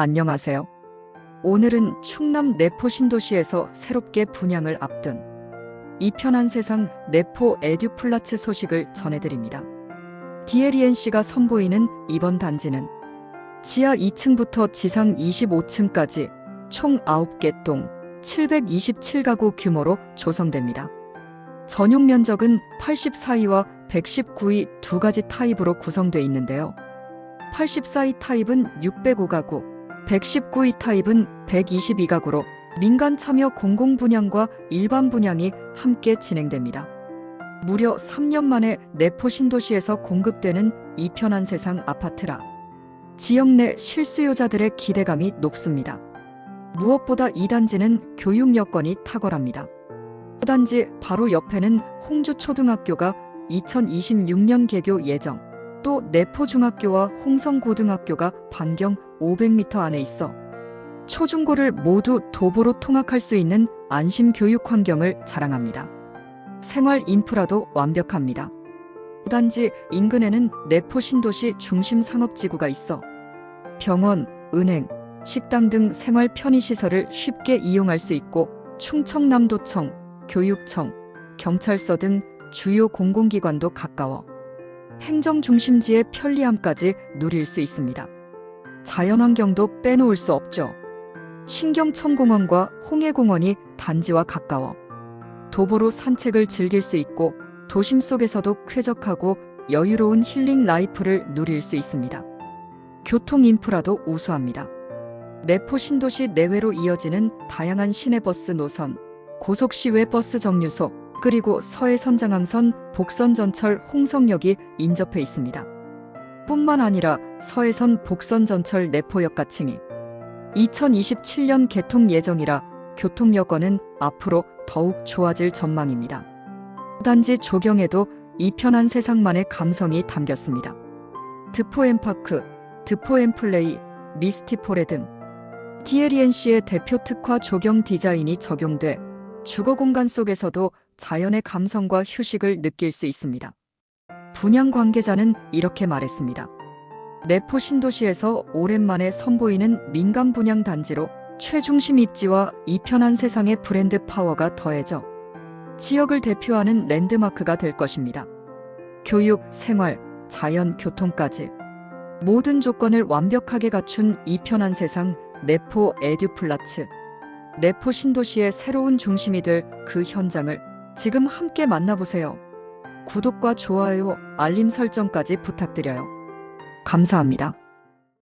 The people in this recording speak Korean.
안녕하세요. 오늘은 충남 내포 신도시에서 새롭게 분양을 앞둔 이 편한 세상 내포 에듀플라츠 소식을 전해드립니다. DLENC가 선보이는 이번 단지는 지하 2층부터 지상 25층까지 총 9개 동 727가구 규모로 조성됩니다. 전용 면적은 84위와 119위 두 가지 타입으로 구성되어 있는데요. 84위 타입은 605가구, 119위 타입은 122가구로 민간 참여 공공 분양과 일반 분양이 함께 진행됩니다. 무려 3년 만에 내포 신도시에서 공급되는 이 편한 세상 아파트라 지역 내 실수요자들의 기대감이 높습니다. 무엇보다 이 단지는 교육 여건이 탁월합니다. 단지 바로 옆에는 홍주 초등학교가 2026년 개교 예정, 또 내포중학교와 홍성고등학교가 반경 500m 안에 있어 초중고를 모두 도보로 통학할 수 있는 안심 교육 환경을 자랑합니다. 생활 인프라도 완벽합니다. 단지 인근에는 내포 신도시 중심 상업지구가 있어 병원, 은행, 식당 등 생활 편의 시설을 쉽게 이용할 수 있고 충청남도청, 교육청, 경찰서 등 주요 공공기관도 가까워 행정 중심지의 편리함까지 누릴 수 있습니다. 자연환경도 빼놓을 수 없죠. 신경천공원과 홍해공원이 단지와 가까워 도보로 산책을 즐길 수 있고 도심 속에서도 쾌적하고 여유로운 힐링 라이프를 누릴 수 있습니다. 교통 인프라도 우수합니다. 내포 신도시 내외로 이어지는 다양한 시내버스 노선, 고속시외 버스 정류소, 그리고 서해선장항선, 복선 전철, 홍성역이 인접해 있습니다. 뿐만 아니라 서해선 복선 전철 내포역 가칭이 2027년 개통 예정이라 교통 여건은 앞으로 더욱 좋아질 전망입니다. 단지 조경에도 이 편한 세상만의 감성이 담겼습니다. 드포엠파크, 드포엠플레이, 미스티포레 등 TLENC의 대표 특화 조경 디자인이 적용돼 주거 공간 속에서도 자연의 감성과 휴식을 느낄 수 있습니다. 분양 관계자는 이렇게 말했습니다. 내포 신도시에서 오랜만에 선보이는 민간 분양 단지로 최중심 입지와 이 편한 세상의 브랜드 파워가 더해져 지역을 대표하는 랜드마크가 될 것입니다. 교육, 생활, 자연, 교통까지 모든 조건을 완벽하게 갖춘 이 편한 세상 내포 에듀플라츠 내포 신도시의 새로운 중심이 될 그 현장을 지금 함께 만나보세요. 구독과 좋아요, 알림 설정까지 부탁드려요. 감사합니다.